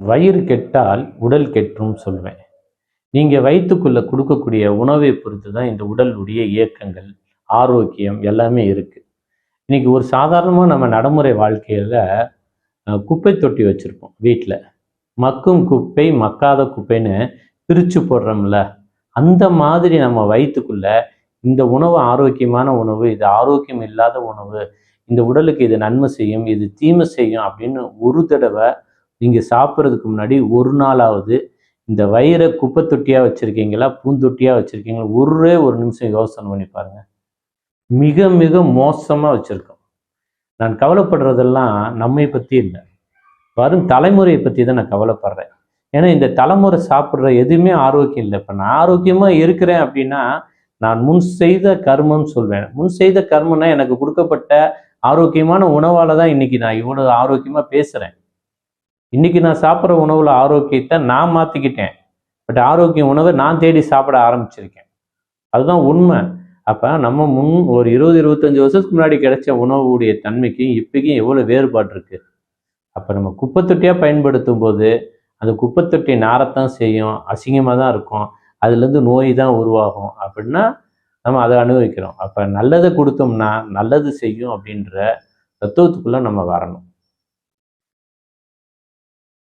வயிறு கெட்டால் உடல் கெட்டும் சொல்லுவேன் நீங்கள் வயிற்றுக்குள்ளே கொடுக்கக்கூடிய உணவை பொறுத்து தான் இந்த உடலுடைய இயக்கங்கள் ஆரோக்கியம் எல்லாமே இருக்குது இன்னைக்கு ஒரு சாதாரணமாக நம்ம நடைமுறை வாழ்க்கையில் குப்பை தொட்டி வச்சுருப்போம் வீட்டில் மக்கும் குப்பை மக்காத குப்பைன்னு பிரித்து போடுறோம்ல. அந்த மாதிரி நம்ம வயிற்றுக்குள்ள இந்த உணவு ஆரோக்கியமான உணவு இது ஆரோக்கியம் இல்லாத உணவு இந்த உடலுக்கு இது நன்மை செய்யும் இது தீமை செய்யும் அப்படின்னு ஒரு தடவை நீங்கள் சாப்பிட்றதுக்கு முன்னாடி ஒரு நாளாவது இந்த வயிறை குப்பை தொட்டியாக வச்சுருக்கீங்களா பூந்தொட்டியாக வச்சுருக்கீங்களா ஒரே ஒரு நிமிஷம் யோசனை பண்ணி பாருங்கள் மிக மிக மோசமாக வச்சுருக்கோம். நான் கவலைப்படுறதெல்லாம் நம்மை பற்றி இல்லை. வரும் தலைமுறையை பற்றி தான் நான் கவலைப்படுறேன். ஏன்னா இந்த தலைமுறை சாப்பிட்ற எதுவுமே ஆரோக்கியம் இல்லை. இப்போ நான் ஆரோக்கியமாக இருக்கிறேன் அப்படின்னா நான் முன் செய்த கர்மம்னு சொல்வேன். முன் செய்த கர்மம்னா எனக்கு கொடுக்கப்பட்ட ஆரோக்கியமான உணவால் தான் இன்னைக்கு நான் இவ்வளோ ஆரோக்கியமாக பேசுகிறேன் இன்னைக்கு நான் சாப்பிட்ற உணவுல ஆரோக்கியத்தை நான் மாற்றிக்கிட்டேன் பட் ஆரோக்கிய உணவை நான் தேடி சாப்பிட ஆரம்பிச்சிருக்கேன். அதுதான் உண்மை. அப்போ நம்ம முன் ஒரு இருபது இருபத்தஞ்சு வருஷத்துக்கு முன்னாடி கிடைச்ச உணவுடைய தன்மைக்கும் இப்போக்கும் எவ்வளோ வேறுபாடு இருக்குது அப்போ நம்ம குப்பைத்தொட்டியாக பயன்படுத்தும் போது அந்த குப்பைத்தொட்டி நாரத்தான் செய்யும் அசிங்கமாக தான் இருக்கும். அதுலேருந்து நோய் தான் உருவாகும் அப்படின்னா நம்ம அதை அனுபவிக்கிறோம். அப்போ நல்லதை கொடுத்தோம்னா நல்லது செய்யும் அப்படின்ற தத்துவத்துக்குள்ளே நம்ம வரணும்.